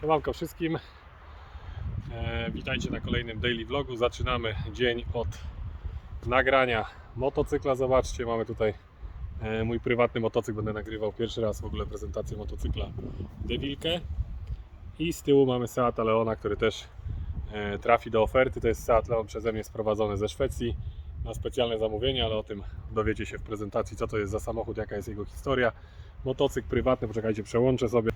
Siemanko wszystkim. E, witajcie na kolejnym daily vlogu. Zaczynamy dzień od nagrania motocykla. Zobaczcie, mamy tutaj e, mój prywatny motocykl. Będę nagrywał pierwszy raz w ogóle prezentację motocykla Devilkę. I z tyłu mamy Seata Leona, który też e, trafi do oferty. To jest Seat Leon przeze mnie sprowadzony ze Szwecji na specjalne zamówienie, ale o tym dowiecie się w prezentacji, co to jest za samochód, jaka jest jego historia. Motocykl prywatny, poczekajcie, przełączę sobie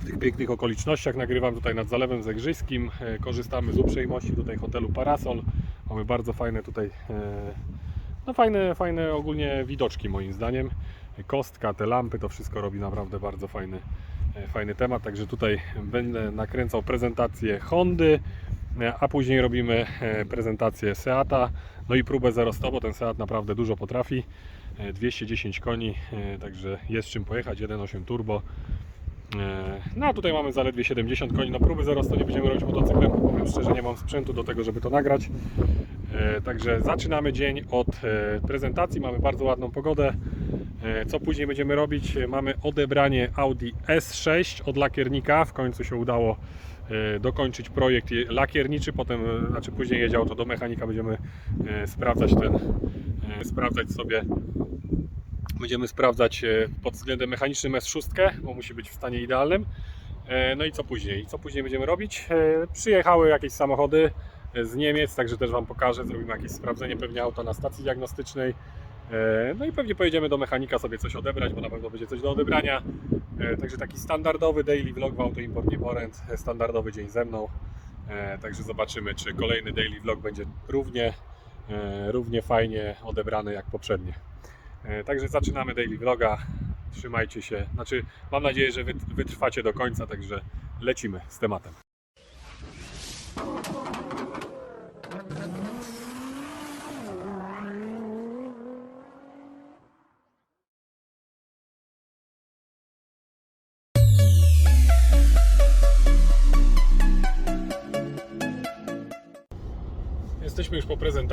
w tych pięknych okolicznościach. Nagrywam tutaj nad Zalewem Zegrzyskim. E, Korzystamy z uprzejmości tutaj hotelu Parasol. Mamy bardzo fajne tutaj, e, no fajne, fajne ogólnie widoczki moim zdaniem. Kostka, te lampy, to wszystko robi naprawdę bardzo fajny, e, fajny temat. Także tutaj będę nakręcał prezentację Hondy, a później robimy prezentację Seata, no i próbę 0 bo ten Seat naprawdę dużo potrafi. E, 210 koni, także jest czym pojechać, 1.8 turbo. E, No a tutaj mamy zaledwie 70 koni. No próby 0 nie będziemy robić motocyklem, powiem szczerze, nie mam sprzętu do tego, żeby to nagrać. E, Także zaczynamy dzień od e, prezentacji. Mamy bardzo ładną pogodę. Co później będziemy robić? Mamy odebranie Audi S6 od lakiernika. W końcu się udało dokończyć projekt je- lakierniczy. Potem, znaczy później jedzie auto do mechanika. Będziemy sprawdzać ten, sprawdzać sobie Będziemy sprawdzać e, pod względem mechanicznym S6, bo musi być w stanie idealnym. E, No i co później? Co później będziemy robić? E, Przyjechały jakieś samochody z Niemiec, także też Wam pokażę. Zrobimy jakieś sprawdzenie pewnie auta na stacji diagnostycznej. No i pewnie pojedziemy do mechanika sobie coś odebrać, bo na pewno będzie coś do odebrania. Także taki standardowy daily vlog w Auto Import Nieporęt, standardowy dzień ze mną. Także zobaczymy, czy kolejny daily vlog będzie równie, równie fajnie odebrany jak poprzednie. E, Także zaczynamy daily vloga. Trzymajcie się. Znaczy, mam nadzieję, że wyt- wytrwacie do końca, także lecimy z tematem.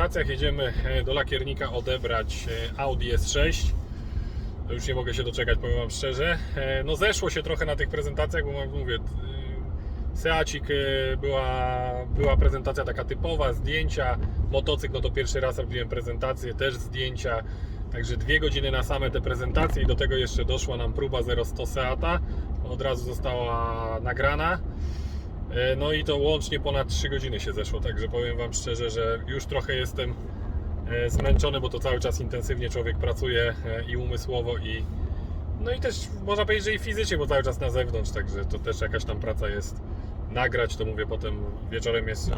Prezentacjach, jedziemy e, do lakiernika odebrać e, Audi S6. To Już nie mogę się doczekać, powiem Wam szczerze. E, No zeszło się trochę na tych prezentacjach, bo mam- mówię, Seacik była, była prezentacja taka typowa, zdjęcia, motocykl, no to pierwszy raz robiłem prezentację, też zdjęcia. Także dwie godziny na same te prezentacje i do tego jeszcze doszła nam próba 0100 Seata. Od razu została nagrana. E, No i to łącznie ponad 3 godziny się zeszło, także powiem Wam szczerze, że już trochę jestem e, zmęczony, bo to cały czas intensywnie człowiek pracuje e, i umysłowo i no i też można powiedzieć, że i fizycznie, bo cały czas na zewnątrz, także to też jakaś tam praca jest nagrać, to mówię potem wieczorem jest,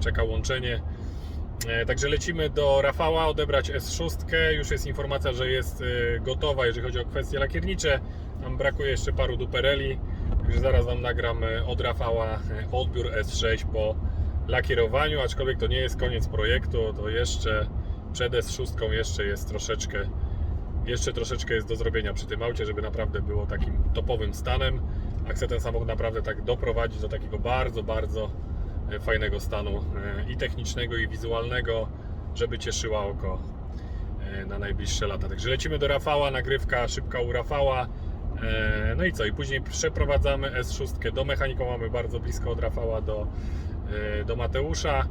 czeka łączenie. Także lecimy do Rafała odebrać S6. Już jest informacja, że jest gotowa, jeżeli chodzi o kwestie lakiernicze. Nam brakuje jeszcze paru dupereli. Także zaraz Wam nagram od Rafała e, odbiór S6 po lakierowaniu, aczkolwiek to nie jest koniec projektu, to jeszcze przed S6 jeszcze jest troszeczkę jeszcze troszeczkę jest do zrobienia przy tym aucie, żeby naprawdę było takim topowym stanem. A chcę ten samochód naprawdę tak doprowadzić do takiego bardzo, bardzo e, fajnego stanu e, i technicznego, i wizualnego, żeby cieszyła oko na najbliższe lata. Także lecimy do Rafała, nagrywka szybka u Rafała. E, No i co? I później przeprowadzamy S6 do mechanika. Mamy bardzo blisko od Rafała do, e, do Mateusza.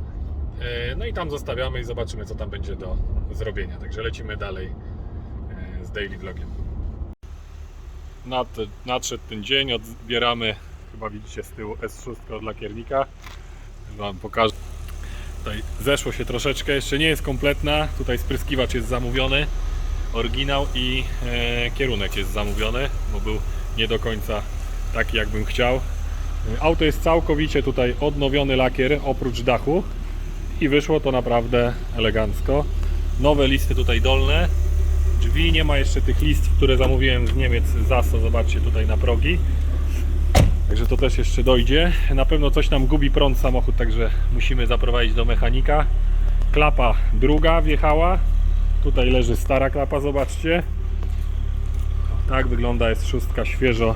E, No i tam zostawiamy i zobaczymy, co tam będzie do zrobienia. Także lecimy dalej z daily vlogiem. Nad, nadszedł ten dzień, odbieramy, chyba widzicie z tyłu S6 od lakiernika. Wam pokażę. Tutaj zeszło się troszeczkę, jeszcze nie jest kompletna. Tutaj spryskiwacz jest zamówiony, oryginał i e, kierunek jest zamówiony, bo był nie do końca taki jakbym chciał. Auto jest całkowicie tutaj odnowiony lakier oprócz dachu i wyszło to naprawdę elegancko. Nowe listy tutaj dolne, drzwi, nie ma jeszcze tych listów, które zamówiłem z Niemiec z ZASO, zobaczcie tutaj na progi. Także to też jeszcze dojdzie. Na pewno coś nam gubi prąd samochód, także musimy zaprowadzić do mechanika. Klapa druga wjechała. Tutaj leży stara klapa, zobaczcie. Tak wygląda, jest szóstka świeżo.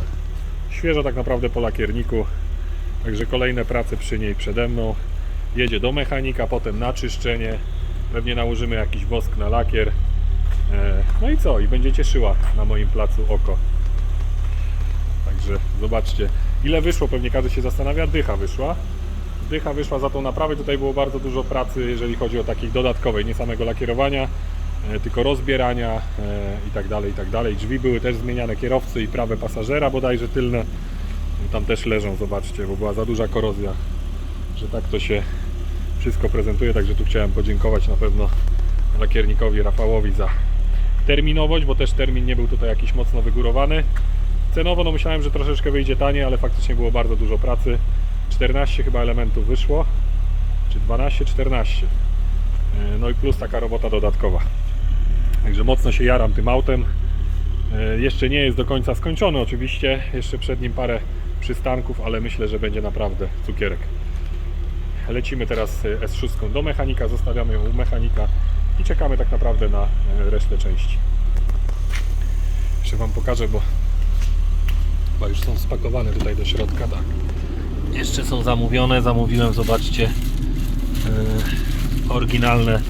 Świeżo tak naprawdę po lakierniku. Także kolejne prace przy niej przede mną. Jedzie do mechanika, potem na czyszczenie. Pewnie nałożymy jakiś wosk na lakier. E, No i co? I będzie cieszyła na moim placu oko. Także zobaczcie, Ile wyszło, pewnie każdy się zastanawia, dycha wyszła. Dycha wyszła za tą naprawę, tutaj było bardzo dużo pracy, jeżeli chodzi o takiej dodatkowej, nie samego lakierowania, tylko rozbierania e, i tak dalej, i tak dalej. Drzwi były też zmieniane, kierowcy i prawe pasażera bodajże tylne. Tam też leżą, zobaczcie, bo była za duża korozja, że tak to się wszystko prezentuje, także tu chciałem podziękować na pewno lakiernikowi Rafałowi za terminowość, bo też termin nie był tutaj jakiś mocno wygórowany. Cenowo no myślałem, że troszeczkę wyjdzie taniej, ale faktycznie było bardzo dużo pracy. 14 chyba elementów wyszło, czy 12, 14. E, No i plus taka robota dodatkowa. Także mocno się jaram tym autem. E, Jeszcze nie jest do końca skończony oczywiście, jeszcze przed nim parę przystanków, ale myślę, że będzie naprawdę cukierek. Lecimy teraz e, S6 do mechanika, zostawiamy ją u mechanika i czekamy tak naprawdę na e, resztę części. Jeszcze Wam pokażę, bo chyba już są spakowane tutaj do środka, tak. Jeszcze są zamówione, zamówiłem, zobaczcie, e, oryginalne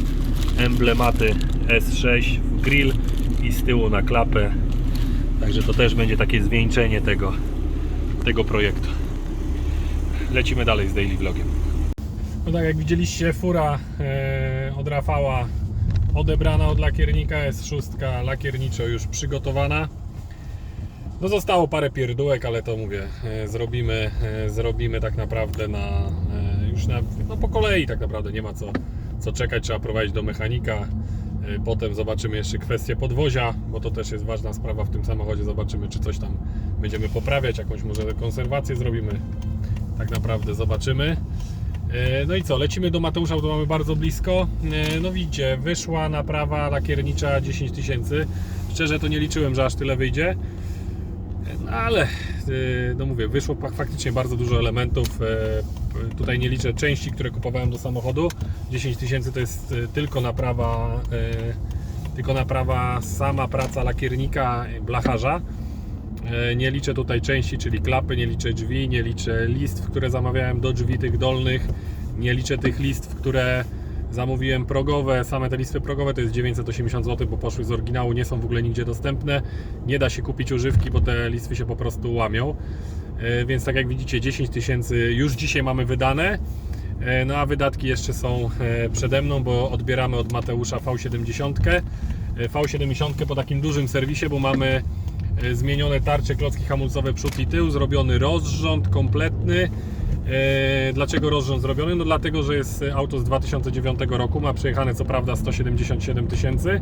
emblematy S6 w grill i z tyłu na klapę. Także to też będzie takie zwieńczenie tego, tego projektu. Lecimy dalej z daily vlogiem. No tak jak widzieliście, fura e, od Rafała odebrana od lakiernika, S6 lakierniczo już przygotowana. No zostało parę pierdółek, ale to mówię, e, zrobimy, e, zrobimy tak naprawdę na, już na, no po kolei tak naprawdę, nie ma co, co czekać, trzeba prowadzić do mechanika. E, Potem zobaczymy jeszcze kwestię podwozia, bo to też jest ważna sprawa w tym samochodzie. Zobaczymy, czy coś tam będziemy poprawiać, jakąś może konserwację zrobimy. Tak naprawdę zobaczymy. E, No i co, lecimy do Mateusza, bo to mamy bardzo blisko. E, No widzicie, wyszła naprawa lakiernicza 10 tysięcy. Szczerze to nie liczyłem, że aż tyle wyjdzie. No ale, no mówię, wyszło faktycznie bardzo dużo elementów. Tutaj nie liczę części, które kupowałem do samochodu. 10 tysięcy to jest e, tylko naprawa, e, tylko naprawa sama praca lakiernika, e, blacharza. Nie liczę tutaj części, czyli klapy, nie liczę drzwi, nie liczę listw, które zamawiałem do drzwi tych dolnych, nie liczę tych listw, które zamówiłem progowe. Same te listwy progowe to jest 980 zł, bo poszły z oryginału, nie są w ogóle nigdzie dostępne. Nie da się kupić używki, bo te listwy się po prostu łamią. E, Więc tak jak widzicie, 10 tysięcy już dzisiaj mamy wydane. E, No a wydatki jeszcze są e, przede mną, bo odbieramy od Mateusza V70. E, V70 po takim dużym serwisie, bo mamy zmienione tarcze, klocki hamulcowe przód i tył, zrobiony rozrząd kompletny. Dlaczego rozrząd zrobiony? No dlatego, że jest auto z 2009 roku, ma przejechane co prawda 177 tysięcy,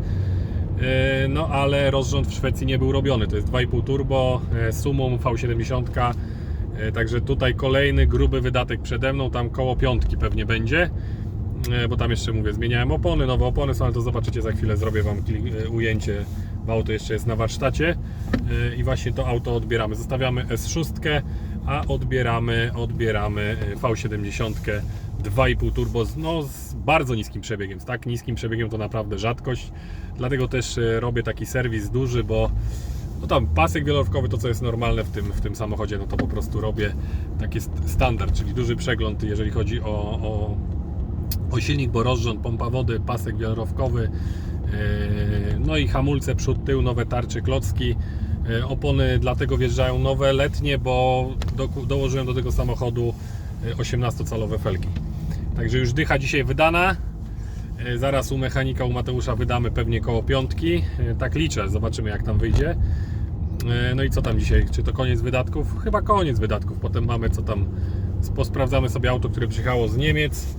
no ale rozrząd w Szwecji nie był robiony. To jest 2,5 turbo, e, sumą V70. e, Także tutaj kolejny gruby wydatek przede mną, tam koło piątki pewnie będzie. E, Bo tam jeszcze mówię, zmieniałem opony, nowe opony są, ale to zobaczycie za chwilę, zrobię Wam e, ujęcie, bo auto jeszcze jest na warsztacie e, i właśnie to auto odbieramy. Zostawiamy S6, a odbieramy, odbieramy e, V70 2,5 turbo z, no, z bardzo niskim przebiegiem. Z tak niskim przebiegiem to naprawdę rzadkość, dlatego też e, robię taki serwis duży, bo no tam pasek wielorówkowy to co jest normalne w tym, w tym samochodzie, no to po prostu robię taki st- standard, czyli duży przegląd, jeżeli chodzi o, o o silnik, bo rozrząd, pompa wody, pasek wielorowkowy, yy, no i hamulce przód, tył, nowe tarcze, klocki. Yy, Opony dlatego wjeżdżają nowe, letnie, bo do, dołożyłem do tego samochodu yy, 18-calowe felgi. Także już dycha dzisiaj wydana. Yy, Zaraz u mechanika, u Mateusza wydamy pewnie koło piątki. Tak liczę, zobaczymy jak tam wyjdzie. No i co tam dzisiaj? Czy to koniec wydatków? Chyba koniec wydatków. Potem mamy co tam. Posprawdzamy sobie auto, które przyjechało z Niemiec.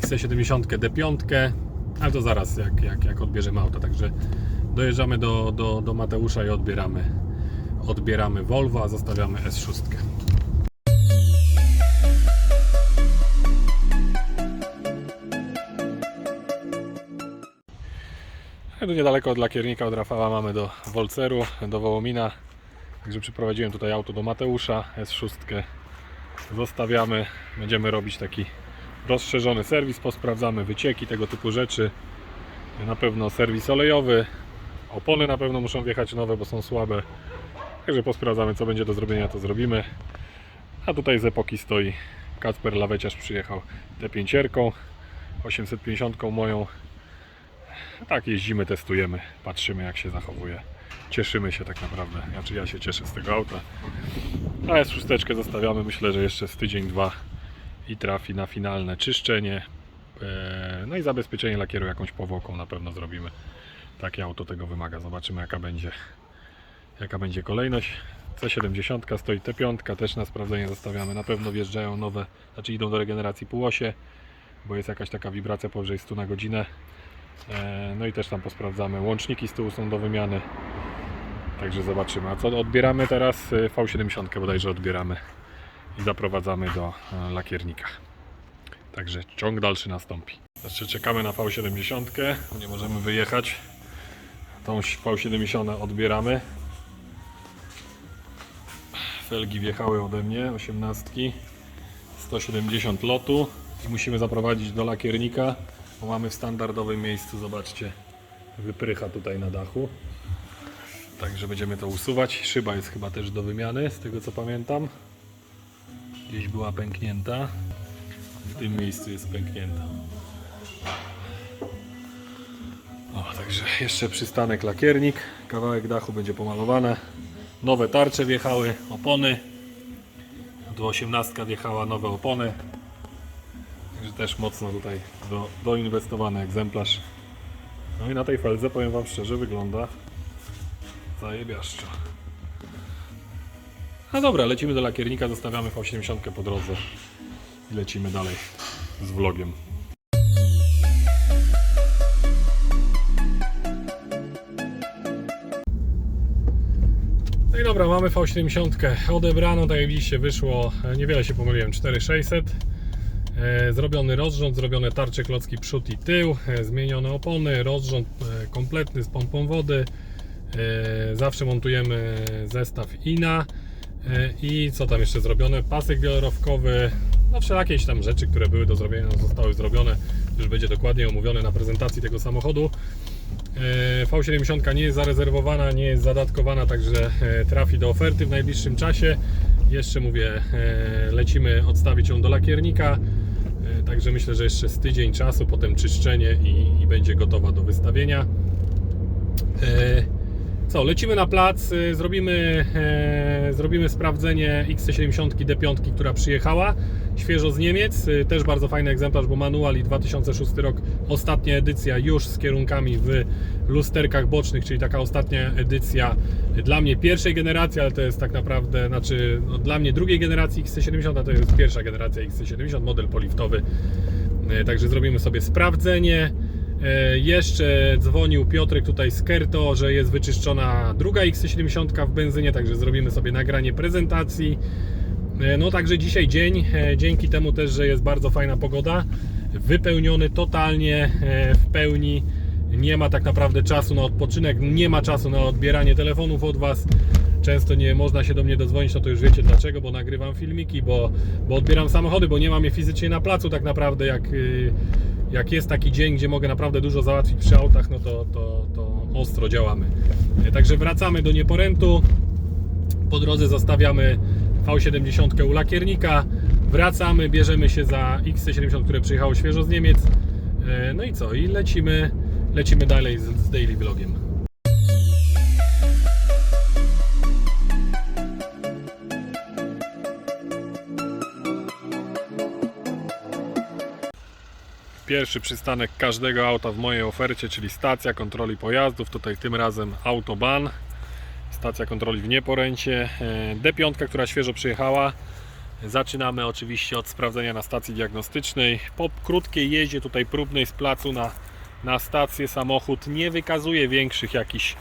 XC70 D5, ale to zaraz jak, jak, jak odbierzemy auto. Także dojeżdżamy do, do, do Mateusza i odbieramy, odbieramy Volvo, a zostawiamy S6. Tu niedaleko od lakiernika, od Rafała mamy do Wolceru, do Wołomina. Także przyprowadziłem tutaj auto do Mateusza, S6 zostawiamy. Będziemy robić taki rozszerzony serwis, posprawdzamy wycieki, tego typu rzeczy. Na pewno serwis olejowy, opony na pewno muszą wjechać nowe, bo są słabe. Także posprawdzamy co będzie do zrobienia, to zrobimy. A tutaj z epoki stoi Kacper Laweciarz przyjechał T5, 850 moją. Tak jeździmy, testujemy, patrzymy jak się zachowuje. cieszymy się tak naprawdę. Znaczy ja się cieszę z tego auta. A jest szósteczkę zostawiamy, myślę, że jeszcze z tydzień, dwa i trafi na finalne czyszczenie. E, No i zabezpieczenie lakieru jakąś powłoką na pewno zrobimy. Takie auto tego wymaga. Zobaczymy jaka będzie, jaka będzie kolejność. C70 stoi T5, też na sprawdzenie zostawiamy. Na pewno wjeżdżają nowe, znaczy idą do regeneracji półosie, bo jest jakaś taka wibracja powyżej 100 na godzinę. E, No i też tam posprawdzamy. Łączniki z tyłu są do wymiany. Także zobaczymy. A co odbieramy teraz? Y, V70 bodajże odbieramy i zaprowadzamy do e, lakiernika. Także ciąg dalszy nastąpi. Jeszcze czekamy na V70. Nie możemy wyjechać. Tą V70 odbieramy. Felgi wjechały ode mnie, 18. 170 lotu i musimy zaprowadzić do lakiernika, bo mamy w standardowym miejscu, zobaczcie, wyprycha tutaj na dachu. Także będziemy to usuwać. Szyba jest chyba też do wymiany, z tego co pamiętam. Gdzieś była pęknięta. W tym miejscu jest pęknięta. O, także jeszcze przystanek lakiernik. Kawałek dachu będzie pomalowane. Nowe tarcze wjechały, opony. Do 18 wjechała nowe opony. Także też mocno tutaj do, doinwestowany egzemplarz. No i na tej felce powiem Wam szczerze wygląda zajebiaszczo. No dobra, lecimy do lakiernika, zostawiamy V70 po drodze i lecimy dalej z vlogiem. Dobra, mamy V70. Odebraną, tak jak widzicie wyszło, e, niewiele się pomyliłem, 4600 e, Zrobiony rozrząd, zrobione tarcze, klocki przód i tył, e, zmienione opony, rozrząd kompletny z pompą wody. Zawsze montujemy zestaw INA. I co tam jeszcze zrobione, pasek wielorowkowy no wszelakie tam rzeczy, które były do zrobienia zostały zrobione. Już będzie dokładnie omówione na prezentacji tego samochodu V70 nie jest zarezerwowana, nie jest zadatkowana, także e, trafi do oferty w najbliższym czasie. Jeszcze mówię, e, lecimy odstawić ją do lakiernika. E, Także myślę, że jeszcze z tydzień czasu, potem czyszczenie i, i będzie gotowa do wystawienia. E, Co, lecimy na plac, e, zrobimy, e, zrobimy sprawdzenie XC70 D5, która przyjechała świeżo z Niemiec. E, Też bardzo fajny egzemplarz, bo manual i 2006 rok, ostatnia edycja już z kierunkami w lusterkach bocznych, czyli taka ostatnia edycja dla mnie pierwszej generacji, ale to jest tak naprawdę, znaczy no, dla mnie drugiej generacji XC70, a to jest pierwsza generacja XC70, model poliftowy. E, Także zrobimy sobie sprawdzenie. E, Jeszcze dzwonił Piotrek tutaj z Kerto, że jest wyczyszczona druga XC70 w benzynie, także zrobimy sobie nagranie prezentacji. E, No także dzisiaj dzień, e, dzięki temu też, że jest bardzo fajna pogoda, wypełniony totalnie e, w pełni. Nie ma tak naprawdę czasu na odpoczynek, nie ma czasu na odbieranie telefonów od Was. Często nie można się do mnie dodzwonić, no to już wiecie dlaczego, bo nagrywam filmiki, bo, bo odbieram samochody, bo nie mam je fizycznie na placu tak naprawdę. Jak, y, jak jest taki dzień, gdzie mogę naprawdę dużo załatwić przy autach, no to, to, to ostro działamy. Także wracamy do Nieporętu. Po drodze zostawiamy V70 u lakiernika. Wracamy, bierzemy się za XC70, które przyjechało świeżo z Niemiec. E, No i co? I lecimy, lecimy dalej z, z daily vlogiem. Pierwszy przystanek każdego auta w mojej ofercie, czyli stacja kontroli pojazdów. Tutaj tym razem Autoban. Stacja kontroli w Nieporęcie. E, D5, która świeżo przyjechała. Zaczynamy oczywiście od sprawdzenia na stacji diagnostycznej. Po krótkiej jeździe tutaj próbnej z placu na, na stację samochód nie wykazuje większych jakichś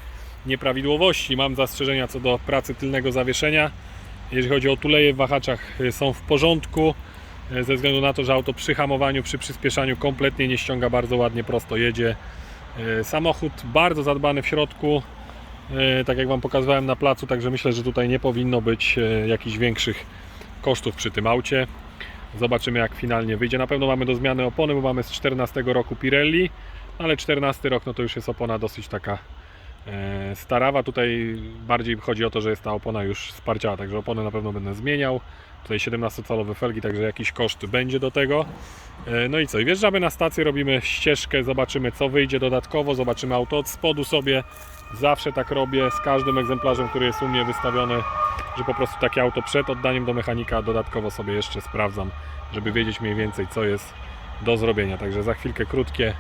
nieprawidłowości. Mam zastrzeżenia co do pracy tylnego zawieszenia. Jeżeli chodzi o tuleje w wahaczach y, są w porządku y, ze względu na to, że auto przy hamowaniu, przy przyspieszaniu kompletnie nie ściąga, bardzo ładnie prosto jedzie. Samochód bardzo zadbany w środku, tak jak Wam pokazywałem na placu, także myślę, że tutaj nie powinno być y, jakichś większych kosztów przy tym aucie. Zobaczymy jak finalnie wyjdzie. Na pewno mamy do zmiany opony, bo mamy z 14 roku Pirelli, ale 14 rok no to już jest opona dosyć taka e, starawa. Tutaj bardziej chodzi o to, że jest ta opona już sparciała, także opony na pewno będę zmieniał. Tutaj 17-calowe felgi, także jakiś koszt będzie do tego. E, No i co? I wjeżdżamy na stację, robimy ścieżkę, zobaczymy co wyjdzie dodatkowo, zobaczymy auto od spodu sobie, Zawsze tak robię z każdym egzemplarzem, który jest u mnie wystawiony, że po prostu takie auto przed oddaniem do mechanika dodatkowo sobie jeszcze sprawdzam, żeby wiedzieć mniej więcej co jest do zrobienia. Także za chwilkę krótkie,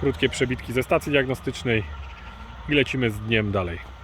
krótkie przebitki ze stacji diagnostycznej i lecimy z dniem dalej.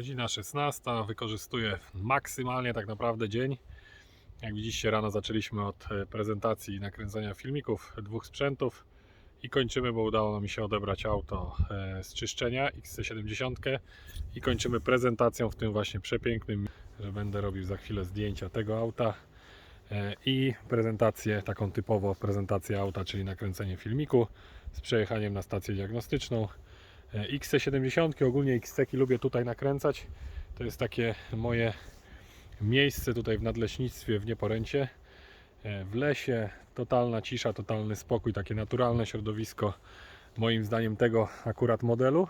Godzina 16, wykorzystuję maksymalnie tak naprawdę dzień. Jak widzicie rano zaczęliśmy od e, prezentacji i nakręcenia filmików dwóch sprzętów i kończymy, bo udało mi się odebrać auto e, z czyszczenia XC70 i kończymy prezentacją w tym właśnie przepięknym, że będę robił za chwilę zdjęcia tego auta e, i prezentację, taką typowo prezentację auta, czyli nakręcenie filmiku z przejechaniem na stację diagnostyczną. E, XC70, ogólnie XC lubię tutaj nakręcać. To jest takie moje miejsce tutaj w nadleśnictwie w Nieporęcie. E, W lesie totalna cisza, totalny spokój, takie naturalne środowisko moim zdaniem tego akurat modelu.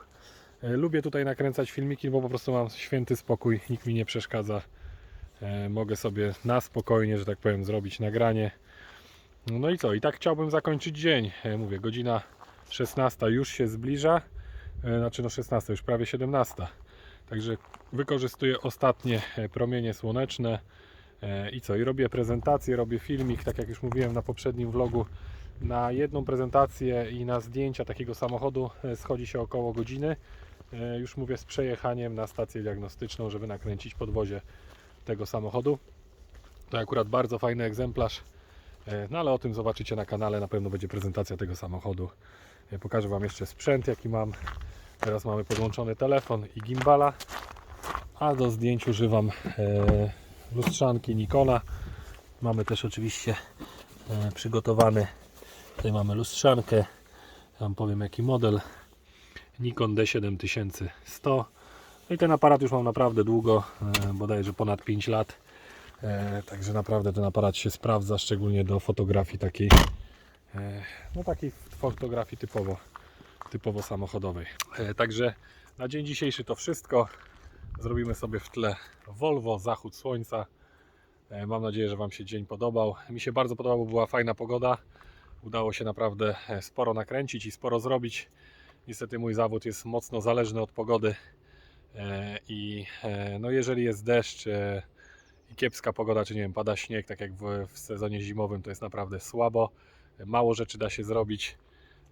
E, Lubię tutaj nakręcać filmiki, bo po prostu mam święty spokój, nikt mi nie przeszkadza. Mogę sobie na spokojnie, że tak powiem, zrobić nagranie. No i co? I tak chciałbym zakończyć dzień. Mówię, godzina 16 już się zbliża. E, Znaczy no 16, już prawie 17. Także wykorzystuję ostatnie e, promienie słoneczne. E, I co? I robię prezentację, robię filmik, tak jak już mówiłem na poprzednim vlogu. Na jedną prezentację i na zdjęcia takiego samochodu schodzi się około godziny. Już mówię z przejechaniem na stację diagnostyczną, żeby nakręcić podwozie tego samochodu. To akurat bardzo fajny egzemplarz. No ale o tym zobaczycie na kanale, na pewno będzie prezentacja tego samochodu. Pokażę Wam jeszcze sprzęt jaki mam. Teraz mamy podłączony telefon i gimbala. A do zdjęć używam e, lustrzanki Nikona. Mamy też oczywiście e, przygotowany. Tutaj mamy lustrzankę. Wam powiem jaki model. Nikon D7100. No i ten aparat już mam naprawdę długo, e, bodajże ponad 5 lat. Także naprawdę ten aparat się sprawdza, szczególnie do fotografii takiej, no takiej fotografii typowo, typowo samochodowej. E, Także na dzień dzisiejszy to wszystko. Zrobimy sobie w tle Volvo, zachód słońca. E, Mam nadzieję, że Wam się dzień podobał. Mi się bardzo podobał, bo była fajna pogoda. Udało się naprawdę e, sporo nakręcić i sporo zrobić. Niestety mój zawód jest mocno zależny od pogody. E, I e, no jeżeli jest deszcz e, i kiepska pogoda, czy nie wiem, pada śnieg, tak jak w, w sezonie zimowym, to jest naprawdę słabo. Mało rzeczy da się zrobić.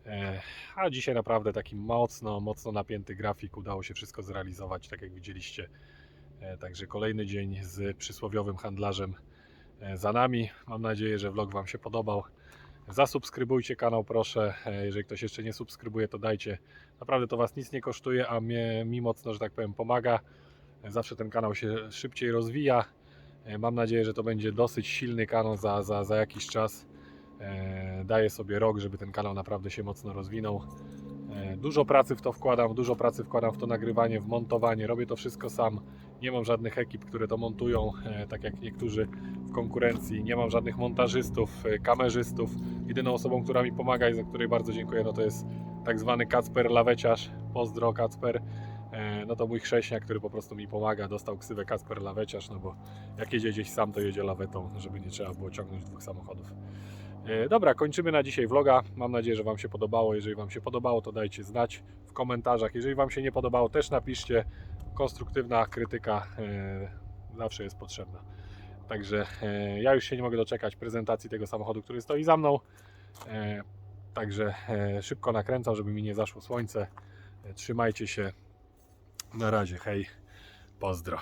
E, A dzisiaj naprawdę taki mocno, mocno napięty grafik. Udało się wszystko zrealizować, tak jak widzieliście. E, Także kolejny dzień z przysłowiowym handlarzem e, za nami. Mam nadzieję, że vlog Wam się podobał. Zasubskrybujcie kanał, proszę. Jeżeli ktoś jeszcze nie subskrybuje, to dajcie. Naprawdę to Was nic nie kosztuje, a mnie mi mocno, że tak powiem, pomaga. Zawsze ten kanał się szybciej rozwija. Mam nadzieję, że to będzie dosyć silny kanał za, za, za jakiś czas. E, Daję sobie rok, żeby ten kanał naprawdę się mocno rozwinął. E, Dużo pracy w to wkładam, dużo pracy wkładam w to nagrywanie, w montowanie. Robię to wszystko sam. Nie mam żadnych ekip, które to montują, e, tak jak niektórzy w konkurencji. Nie mam żadnych montażystów, kamerzystów. Jedyną osobą, która mi pomaga i za której bardzo dziękuję, no to jest tak zwany Kacper Laweciarz. Pozdro Kacper. No to mój chrześniak, który po prostu mi pomaga. Dostał ksywę Kacper Laweciarz, no bo jak jedzie gdzieś sam, to jedzie lawetą, żeby nie trzeba było ciągnąć dwóch samochodów. E, Dobra, kończymy na dzisiaj vloga. Mam nadzieję, że Wam się podobało. Jeżeli Wam się podobało, to dajcie znać w komentarzach. Jeżeli Wam się nie podobało, też napiszcie. konstruktywna krytyka e, zawsze jest potrzebna. Także e, ja już się nie mogę doczekać prezentacji tego samochodu, który stoi za mną. Także szybko nakręcam, żeby mi nie zaszło słońce. Trzymajcie się. Na razie, hej, pozdro.